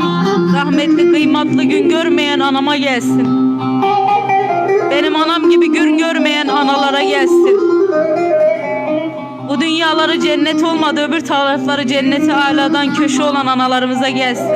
benim rahmetli kıymatlı gün görmeyen anama gelsin. Benim anam gibi gün görmeyen analara gelsin. Bu dünyaları cennet olmadı öbür tarafları cenneti aladan köşe olan analarımıza gelsin.